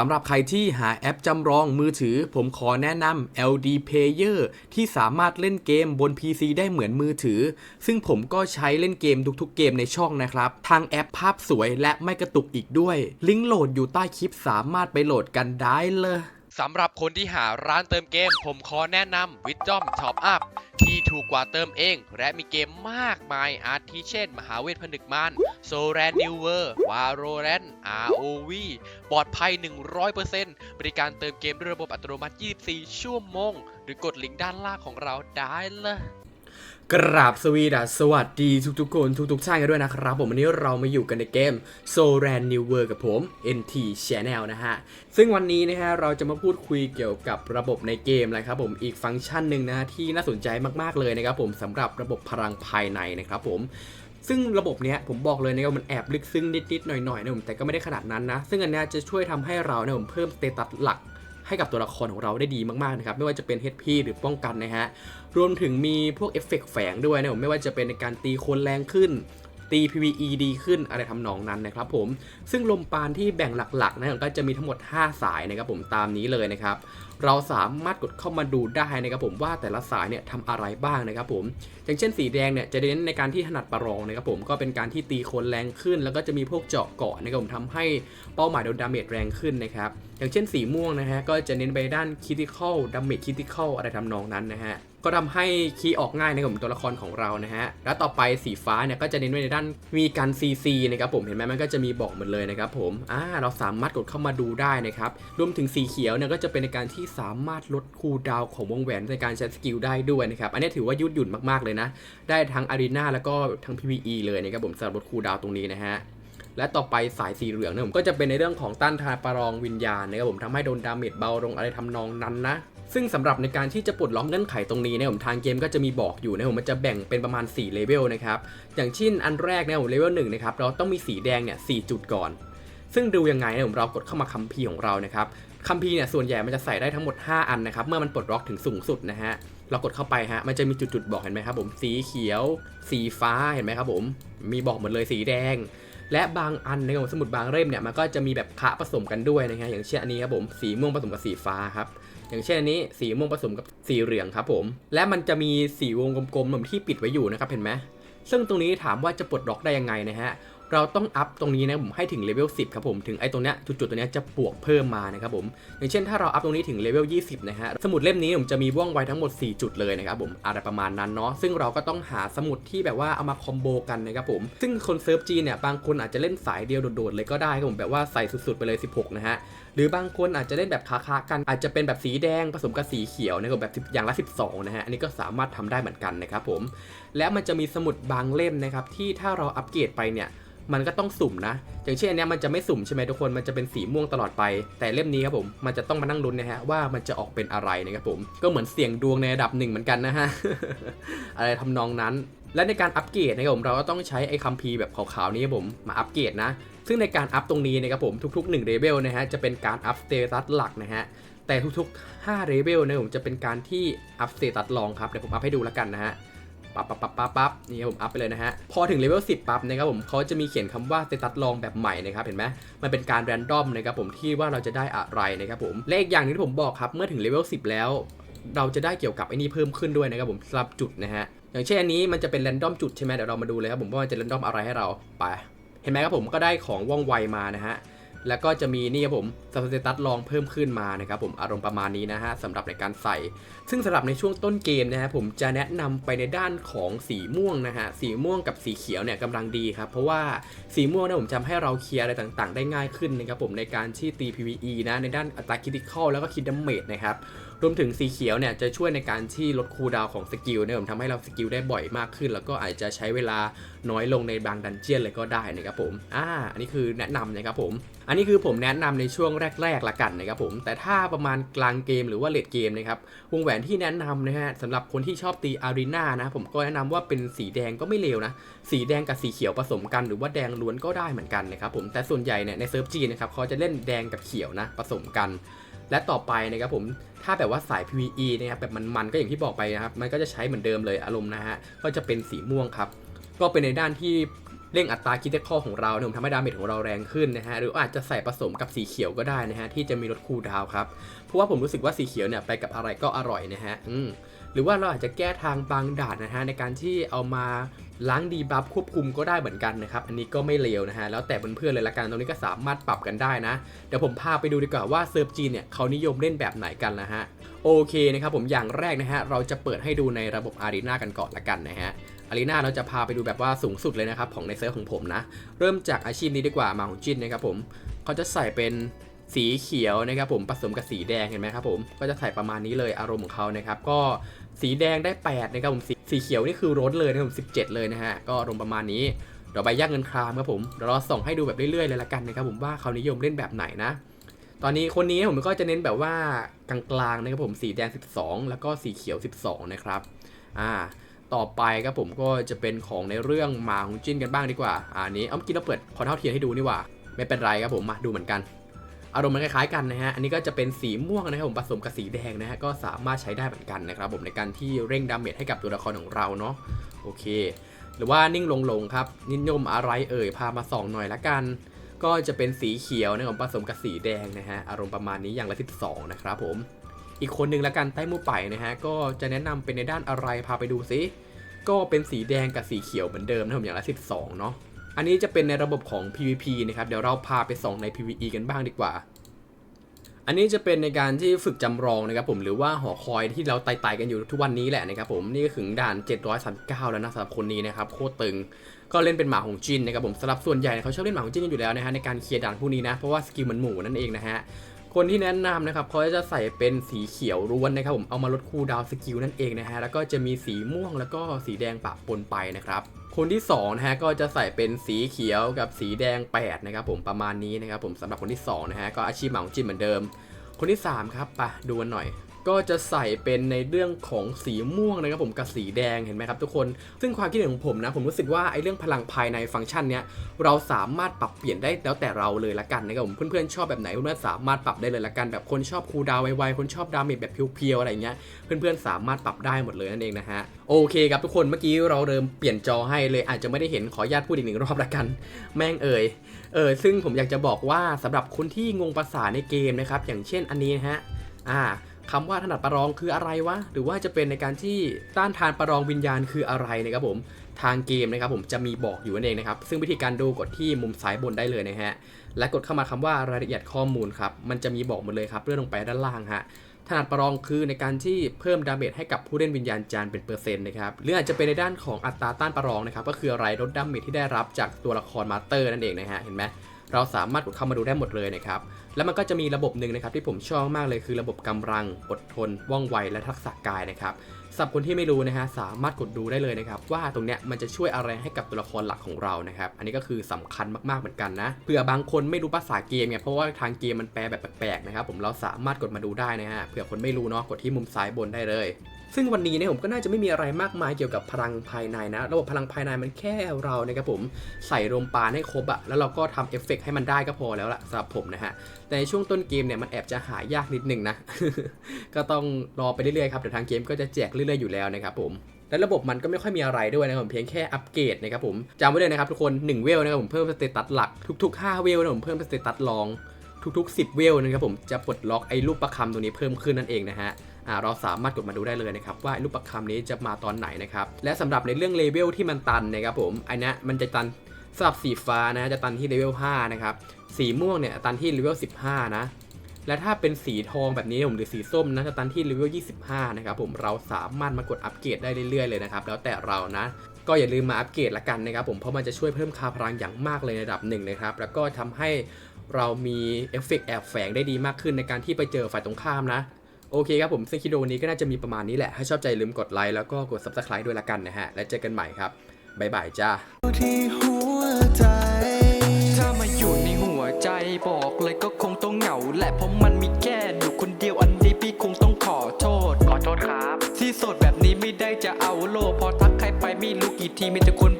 สำหรับใครที่หาแอปจำลองมือถือ ผมขอแนะนำ LD Player ที่สามารถเล่นเกมบน PC ได้เหมือนมือถือ ซึ่งผมก็ใช้เล่นเกมทุกๆเกมในช่องนะครับ ทางแอปภาพสวยและไม่กระตุกอีกด้วย ลิงก์โหลดอยู่ใต้คลิปสามารถไปโหลดกันได้เลย สำหรับคนที่หาร้านเติมเกม ผมขอแนะนำวิดจอมช็อปอัพที่ถูกกว่าเติมเอง และมีเกมมากมายอาทิเช่น มหาเวทผนึกมานโซแรนนิวเวอร์วาโรแรน ROV ปลอดภัย 100%บริการเติมเกมด้วยระบบอัตโนมัติ 24 ชั่วโมง หรือกดลิงก์ด้านล่างของเราได้เลย กราบสวีดัสสวัสดีทุกๆคนทุกๆท่านกันด้วยนะครับ ผมวันนี้เรามาอยู่กันในเกม s o r a n New World กับผม NT Channel นะฮะ ซึ่งวันนี้นะฮะเราจะมาพูดคุยเกี่ยวกับระบบในเกมเลยครับผมอีกฟังก์ชันหนึ่งนะที่น่าสนใจมากๆเลยนะครับผมสำหรับระบบพลังภายในนะครับผมซึ่งระบบเนี้ยผมบอกเลยนะครับมันแอบลึกซึ้งนิดๆหน่อยๆนะผมแต่ก็ไม่ได้ขนาดนั้นนะ ซึ่งอันเนี้ยจะช่วยทำให้เราเนี่ยผมเพิ่มสเตตัสหลัก ให้กับตัวละครของเราได้ดีมากๆนะครับไม่ว่าจะเป็น HP หรือป้องกันนะฮะรวมถึงมีพวกเอฟเฟกต์แฝงด้วยนะผมไม่ว่าจะเป็นในการตีคนแรงขึ้นตี PVE ดีขึ้นอะไรทำนองนั้นนะครับผมซึ่งลมปานที่แบ่งหลักๆนะก็จะมีทั้งหมด 5 สายนะครับผมตามนี้เลยนะครับเราสามารถกดเข้ามาดูได้นะครับผมว่าแต่ละสายเนี่ยทำอะไรบ้างนะครับผมอย่างเช่นสีแดงเนี่ยจะเน้นในการที่ถนัดประลองนะครับผมก็เป็นการที่ตีคนแรงขึ้น แล้วก็จะมีพวกเจาะเกาะนะครับผมทำให้เป้าหมายโดนดาเมจแรงขึ้นนะครับ อย่างเช่นสีม่วงนะฮะ ก็จะเน้นไปด้านคิติคอลดาเมจคิติคอลอะไรทำนองนั้นนะฮะ ก็ทำให้คีย์ออกง่ายในะครับผมตัวละครของเรานะฮะ แล้วต่อไปสีฟ้าเนี่ยก็จะเน้นไว้ในด้านมีการ CC นะครับผมเห็นไหมมันก็จะมีบอกหมดเลยนะครับผม อ่าเราสามารถกดเข้ามาดูได้นะครับ รวมถึงสีเขียวเนี่ยก็จะเป็นในการที่สามารถลดคูลดาวของวงแหวนในการใช้สกิลได้ด้วยนะครับ อันนี้ถือว่ายืดหยุ่นมากๆเลยนะ ได้ทั้งอารีนาแล้วก็ทั้ง PVE เลยนะครับผมสำหรับลดคูลดาวตรงนี้นะฮะ และต่อไปสายสีเหลืองเนี่ยผมก็จะเป็นในเรื่องของต้านทานประลองวิญญาณนะครับผมทำให้โดนดาเมจเบาลงอะไรทำนองนั้นนะซึ่งสำหรับในการที่จะปลดล็อกเงื่อนไขตรงนี้เนี่ยผมทางเกมก็จะมีบอกอยู่นะผมมันจะแบ่งเป็นประมาณ 4 เลเวลนะครับอย่างเช่นอันแรกเนี่ยผมเลเวลหนึ่งนะครับเราต้องมีสีแดงเนี่ยสจุดก่อน ซึ่งดูยังไงเนี่ยผมเรากดเข้ามาคัมภีร์ของเรานะครับคัมภีร์เนี่ยส่วนใหญ่มันจะใส่ได้ทั้งหมด 5 อันนะครับเมื่อมันปลดล็อกถึงสูงสุดนะฮะเรากดเข้าไปฮะมันจะมีจุดๆบอกเห็นไหมครับผมสีเขียว สีฟ้าเห็นไหมครับผมมีบอกหมดเลยสีแดง และบางอันนะครับผมสมุดบางเล่มเนี่ยมันก็จะมีแบบคะผสมกันด้วยนะฮะอย่างเช่นอันนี้ครับผมสีม่วงผสมกับสีฟ้าครับอย่างเช่นอันนี้สีม่วงผสมกับสีเหลืองครับผม และมันจะมีสีวงกลมๆเหมือนที่ปิดไว้อยู่นะครับเห็นไหมซึ่งตรงนี้ถามว่าจะปลดล็อกได้ยังไงนะฮะ เราต้องอัพตรงนี้นะผมให้ถึงเลเวล10ครับผมถึงไอ้ตรงเนี้ยจุดๆตัวเนี้ยจะบวกเพิ่มมานะครับผมอย่างเช่นถ้าเราอัพตรงนี้ถึงเลเวล20นะฮะสมุดเล่มนี้ผมจะมีว่องไวทั้งหมด 4 จุดเลยนะครับผมอะไรประมาณนั้นเนาะซึ่งเราก็ต้องหาสมุดที่แบบว่าเอามาคอมโบกันนะครับผมซึ่งคนเซิร์ฟจีนเนี่ยบางคนอาจจะเล่นสายเดียวโดดๆเลยก็ได้ครับผมแบบว่าใส่สุดๆไปเลย 16 นะฮะหรือบางคนอาจจะเล่นแบบค้าๆกันอาจจะเป็นแบบสีแดงผสมกับสีเขียวนะครับแบบอย่างละ 12นะฮะอันนี้ก็สามารถทำได้เหมือนกันนะครับผมและมันจะมีสมุดบางเล่มนะครับที่ถ้าเราอัปเกรดไปเนี่ยมันก็ต้องสุ่มนะ อย่างเช่นอันนี้มันจะไม่สุ่มใช่ไหมทุกคน มันจะเป็นสีม่วงตลอดไป แต่เล่มนี้ครับผม มันจะต้องมานั่งลุ้นนะฮะว่ามันจะออกเป็นอะไรนะครับผม ก็เหมือนเสี่ยงดวงในระดับหนึ่งเหมือนกันนะฮะ อะไรทำนองนั้น และในการอัปเกรดนะครับผม เราก็ต้องใช้ไอ้คัมภีร์แบบขาวๆนี้ครับผม มาอัปเกรดนะ ซึ่งในการอัพตรงนี้นะครับผมทุกๆ1เลเวลนะฮะจะเป็นการอัพสเตตัสหลักนะฮะแต่ทุกๆ5เลเวลนะผมจะเป็นการที่อัพสเตตัสรองครับเดี๋ยวผมอัพให้ดูแล้วกันนะฮะปั๊บปั๊บปั๊บปั๊บปั๊บนี่ผมอัพไปเลยนะฮะ พอถึงเลเวล10 ปั๊บนะครับผมเขาจะมีเขียนคำว่าสเตตัสลองแบบใหม่นะครับเห็นไหมมันเป็นการแรนดอมนะครับผมที่ว่าเราจะได้อะไรนะครับผมและอีกอย่างนึงที่ผมบอกครับเมื่อถึงเลเวล10 แล้ว เราจะได้เกี่ยวกับไอ้นี่เพิ่มขึ้นด้วยนะครับผมสำหรับจุดนะฮะอย่างเช่นอันนี้มันจะเป็นแรนดอมจุดใช่ไหมเดี๋ยวเรามาดูเลยครับผมว่ามันจะแรนดอมอะไรให้เราไป เห็นไหมครับผมก็ได้ของว่องไวมานะฮะแล้วก็จะมีนี่ครับผมสเตตัสลองเพิ่มขึ้นมานะครับผมอารมณ์ประมาณนี้นะฮะสำหรับในการใส่ ซึ่งสำหรับในช่วงต้นเกมนะฮะผมจะแนะนำไปในด้านของสีม่วงนะฮะสีม่วงกับสีเขียวเนี่ยกำลังดีครับ เพราะว่าสีม่วงเนี่ยผมจำให้เราเคลียร์อะไรต่างๆ ได้ง่ายขึ้นนะครับผมในการที่ตี PVE นะในด้านอัตราคิติคอลแล้วก็คิดดัมเมจนะครับ รวมถึงสีเขียวเนี่ยจะช่วยในการที่ลดคูลดาวของสกิลเนี่ยผมทำให้เราสกิลได้บ่อยมากขึ้น แล้วก็อาจจะใช้เวลาน้อยลงในบางดันเจียนเลยก็ได้นะครับผมอ่าอันนี้คือแนะนำนะครับผม อันนี้คือผมแนะนำในช่วงแรกๆละกันนะครับผมแต่ถ้าประมาณกลางเกมหรือว่าเลดเกมนะครับวงแหวนที่แนะนำนะฮะสำหรับคนที่ชอบตีอารีนานะผมก็แนะนำว่าเป็นสีแดงก็ไม่เลวนะสีแดงกับสีเขียวผสมกัน หรือว่าแดงล้วนก็ได้เหมือนกันนะครับผมแต่ส่วนใหญ่เนี่ยในเซิร์ฟจีนนะครับเขาจะเล่นแดงกับเขียวนะผสมกัน และต่อไปนะครับผมถ้าแบบว่าสาย PVE นะครับแบบมันๆก็อย่างที่บอกไปนะครับ มันก็จะใช้เหมือนเดิมเลยอารมณ์นะฮะก็จะเป็นสีม่วงครับ ก็เป็นในด้านที่เร่งอัตราคิดข้อของเราเนี่ยผมทำให้ดาเมจของเราแรงขึ้นนะฮะหรืออาจจะใส่ผสมกับสีเขียวก็ได้นะฮะที่จะมีลดคูลดาวครับเพราะว่าผมรู้สึกว่าสีเขียวเนี่ยไปกับอะไรก็อร่อยนะฮะอืมหรือว่าเราอาจจะแก้ทางบางด่านนะฮะในการที่เอามา ล้างดีบัฟควบคุมก็ได้เหมือนกันนะครับ อันนี้ก็ไม่เลวนะฮะ แล้วแต่เพื่อนๆเลยละกันตรงนี้ก็สามารถปรับกันได้นะ เดี๋ยวผมพาไปดูดีกว่าว่าเซิร์ฟจีนเนี่ยเขานิยมเล่นแบบไหนกันนะฮะ โอเคนะครับผมอย่างแรกนะฮะ เราจะเปิดให้ดูในระบบอารีนากันก่อนละกันนะฮะอารีนาเราจะพาไปดูแบบว่าสูงสุดเลยนะครับของในเซิร์ฟของผมนะ เริ่มจากอาชีพนี้ดีกว่ามาของจินนะครับผมเขาจะใส่เป็นสีเขียวนะครับผมผสมกับสีแดงเห็นไหมครับผมก็จะใส่ประมาณนี้เลยอารมณ์ของเขานะครับก็สีแดงได้8นะครับผมสี สีเขียวนี่คือรถเลยนะครับผม17เลยนะฮะ ก็อารมประมาณนี้เดี๋ยวไปย่างเงินครามครับผมเดี๋ยวเราส่งให้ดูแบบเรื่อยๆเลยละกันนะครับผมว่าเขานิยมเล่นแบบไหนนะ ตอนนี้คนนี้ผมก็จะเน้นแบบว่ากลางๆนะครับผมสีแดง 12 แล้วก็สีเขียว 12 นะครับอ่าต่อไปครับผมก็จะเป็นของในเรื่องหมาของจินกันบ้างดีกว่าอันนี้เอาเมื่อกี้เราเปิดคอนเท่าเทียนให้ดูนี่ว่า ไม่เป็นไรครับผมมาดูเหมือนกัน อารมณ์มันคล้ายๆกันนะฮะ อันนี้ก็จะเป็นสีม่วงนะครับผมผสมกับสีแดงนะฮะ ก็สามารถใช้ได้เหมือนกันนะครับผมในการที่เร่งดาเมจให้กับตัวละครของเราเนาะ โอเค หรือว่านิ่งลงๆครับ นิยมอะไรเอ่ย พามาส่องหน่อยละกัน ก็จะเป็นสีเขียวนะครับผสมกับสีแดงนะฮะ อารมณ์ประมาณนี้อย่างละ 12 นะครับผม อีกคนหนึ่งละกันใต้หมูไปนะฮะ ก็จะแนะนำเป็นในด้านอะไร พาไปดูซิ ก็เป็นสีแดงกับสีเขียวเหมือนเดิมนะครับอย่างละ 12 เนาะ อันนี้จะเป็นในระบบของ PVP นะครับ เดี๋ยวเราพาไปส่องใน PVE กันบ้างดีกว่า อันนี้จะเป็นในการที่ฝึกจำลองนะครับผมหรือว่าหอคอยที่เราไต่ๆกันอยู่ทุกวันนี้แหละนะครับผมนี่ก็ถึงด่าน 739 แล้วนะสำหรับคนนี้นะครับโคตรตึงก็เล่นเป็นหมาของจินนะครับผมสำหรับส่วนใหญ่เขาชอบเล่นหมาของจินกันอยู่แล้วนะฮะในการเคลียร์ด่านพวกนี้นะเพราะว่าสกิลเหมือนหมูนั่นเองนะฮะคนที่แนะนำนะครับเขาจะใส่เป็นสีเขียวล้วนนะครับผมเอามาลดคูลดาวสกิลนั่นเองนะฮะแล้วก็จะมีสีม่วงแล้วก็สีแดงปะปนไปนะครับ คนที่สองนะฮะก็จะใส่เป็นสีเขียวกับสีแดง8นะครับผมประมาณนี้นะครับผมสำหรับคนที่สองนะฮะก็อาชีพเหมาของจินเหมือนเดิม คนที่3ครับปะดูกันหน่อย ก็จะใส่เป็นในเรื่องของสีม่วงนะครับผมกับสีแดงเห็นไหมครับทุกคน ซึ่งความคิดเห็นของผมนะ ผมรู้สึกว่าไอ้เรื่องพลังภายในฟังก์ชันเนี้ยเราสามารถปรับเปลี่ยนได้แล้วแต่เราเลยละกันนะครับผมเพื่อนๆชอบแบบไหนเพื่อนๆสามารถปรับได้เลยละกันแบบคนชอบคูดาวไวๆคนชอบดาเมจแบบเพียวๆอะไรเงี้ยเพื่อนๆสามารถปรับได้หมดเลยนั่นเองนะฮะโอเคครับทุกคนเมื่อกี้เราเริ่มเปลี่ยนจอให้เลยอาจจะไม่ได้เห็นขออนุญาตพูดอีกหนึ่งรอบละกัน แม่งเอ่ยเออซึ่งผมอยากจะบอกว่าสำหรับคนที่งงภาษาในเกมนะครับอย่างเช่นอันนี้นะฮะอ่า คำว่าถนัดประลองคืออะไรวะ หรือว่าจะเป็นในการที่ต้านทานประลองวิญญาณคืออะไรนะครับผม ทางเกมนะครับผมจะมีบอกอยู่นั่นเองนะครับ ซึ่งวิธีการดูกดที่มุมซ้ายบนได้เลยนะฮะ และกดเข้ามาคำว่ารายละเอียดข้อมูลครับ มันจะมีบอกหมดเลยครับ เลื่อนลงไปด้านล่างฮะถนัดประลองคือในการที่เพิ่มดาเมจให้กับผู้เล่นวิญญาณจารย์เป็นเปอร์เซ็นต์นะครับหรืออาจจะเป็นในด้านของอัตราต้านประลองนะครับก็คืออะไรลดดาเมจที่ได้รับจากตัวละครมาสเตอร์นั่นเองนะฮะเห็นไหม เราสามารถกดเข้ามาดูได้หมดเลยนะครับ แล้วมันก็จะมีระบบหนึ่งนะครับที่ผมชอบมากเลยคือระบบกำลังอดทน ว่องไว และทักษะกายนะครับสำหรับคนที่ไม่รู้นะฮะสามารถกดดูได้เลยนะครับ ว่าตรงเนี้ยมันจะช่วยอะไรให้กับตัวละครหลักของเรานะครับ อันนี้ก็คือสำคัญมากๆเหมือนกันนะเผื่อบางคนไม่รู้ภาษาเกมเนี่ยเพราะว่าทางเกมมันแปลแบบแปลกๆนะครับผมเราสามารถกดมาดูได้นะฮะเผื่อคนไม่รู้เนาะกดที่มุมซ้ายบนได้เลย ซึ่งวันนี้เนี่ยผมก็น่าจะไม่มีอะไรมากมายเกี่ยวกับพลังภายในนะ ระบบพลังภายในมันแค่เรานะครับผมใส่ลมปราณให้ครบอะแล้วเราก็ทำเอฟเฟกต์ให้มันได้ก็พอแล้วล่ะสำหรับผมนะฮะ แต่ในช่วงต้นเกมเนี่ยมันแอบจะหายากนิดนึงนะ ก็ต้องรอไปเรื่อยๆครับเดี๋ยวทางเกมก็จะแจกเรื่อยๆอยู่แล้วนะครับผมและระบบมันก็ไม่ค่อยมีอะไรด้วยนะครับผมเพียงแค่อัปเกรดนะครับผมจำไว้เลยนะครับทุกคน 1 เวลนะครับผมเพิ่มสเตตัสหลักทุกๆ 5 เวลนะผมเพิ่มสเตตัสรองทุกๆ 10 เวลนะครับผมจะปลดล็อกไอ้รูปประคำตัวนี้เพิ่มขึ้นนั่นเองนะฮะ เราสามารถกดมาดูได้เลยนะครับว่ารูปประคำนี้จะมาตอนไหนนะครับและสำหรับในเรื่องเลเวลที่มันตันนะครับผมอันนี้มันจะตันสำหรับสีฟ้านะจะตันที่เลเวล5นะครับสีม่วงเนี่ยตันที่เลเวล15 นะและถ้าเป็นสีทองแบบนี้ผมหรือสีส้มนะจะตันที่เลเวล25 นะครับผมเราสามารถมากดอัปเกรดได้เรื่อยๆเลยนะครับแล้วแต่เรานะก็อย่าลืมมาอัปเกรดละกันนะครับผมเพราะมันจะช่วยเพิ่มค่าพลังอย่างมากเลยในระดับหนึ่งนะครับแล้วก็ทำให้เรามีเอฟเฟกต์แอบแฝงได้ดีมากขึ้นในการที่ไปเจอฝ่ายตรงข้ามนะ โอเคครับผมซึ่งคิปวิดโอนี้ก็น่าจะมีประมาณนี้แหละ ถ้าชอบใจลืมกดไลค์แล้วก็กด subscribe ด้วยละกันนะฮะ แล้วเจอกันใหม่ครับ บ๊ายบายจ้า ที่หัวใจ ถ้ามาอยู่ในหัวใจบอกเลยก็คงต้องเหงา และเพราะมันมีแค่หนูคนเดียวอันนี้พี่คงต้องขอโทษ ขอโทษครับ ที่โสดแบบนี้ไม่ได้จะเอาโล พอทักใครไปไม่รู้กี่ทีมีแต่คน